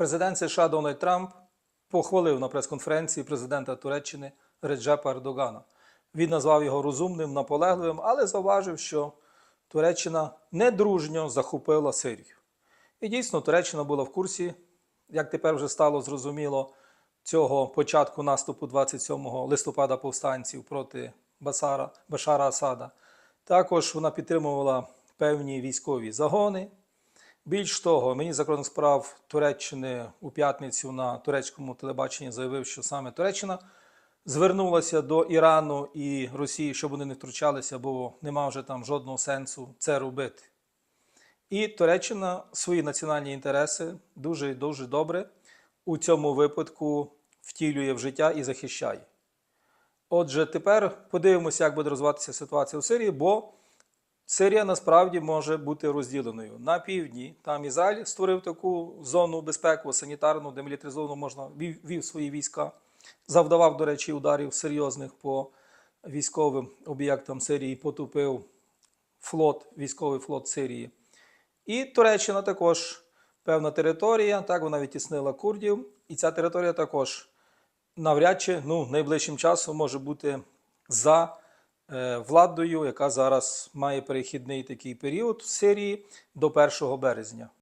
Президент США Дональд Трамп похвалив на прес-конференції президента Туреччини Реджепа Ердогана. Він назвав його розумним, наполегливим, але зауважив, що Туреччина недружньо захопила Сирію. І дійсно, Туреччина була в курсі, як тепер вже стало зрозуміло, цього початку наступу 27 листопада повстанців проти Басара, Башара Асада. Також вона підтримувала певні військові загони. Більш того, міністр закордонних справ Туреччини у п'ятницю на турецькому телебаченні заявив, що саме Туреччина звернулася до Ірану і Росії, щоб вони не втручалися, бо нема вже там жодного сенсу це робити. І Туреччина свої національні інтереси дуже і дуже добре у цьому випадку втілює в життя і захищає. Отже, тепер подивимося, як буде розвиватися ситуація у Сирії, бо Сирія насправді може бути розділеною на півдні. Там Ізраїль створив таку зону безпеку, санітарну, демілітаризовану можна вів, свої війська, завдавав, до речі, ударів серйозних по військовим об'єктам Сирії, потупив флот, військовий флот Сирії. І Туреччина також певна територія, так вона відтіснила курдів, і ця територія також навряд чи ну, найближчим часом може бути за владою, яка зараз має перехідний такий період в Сирії до 1 березня.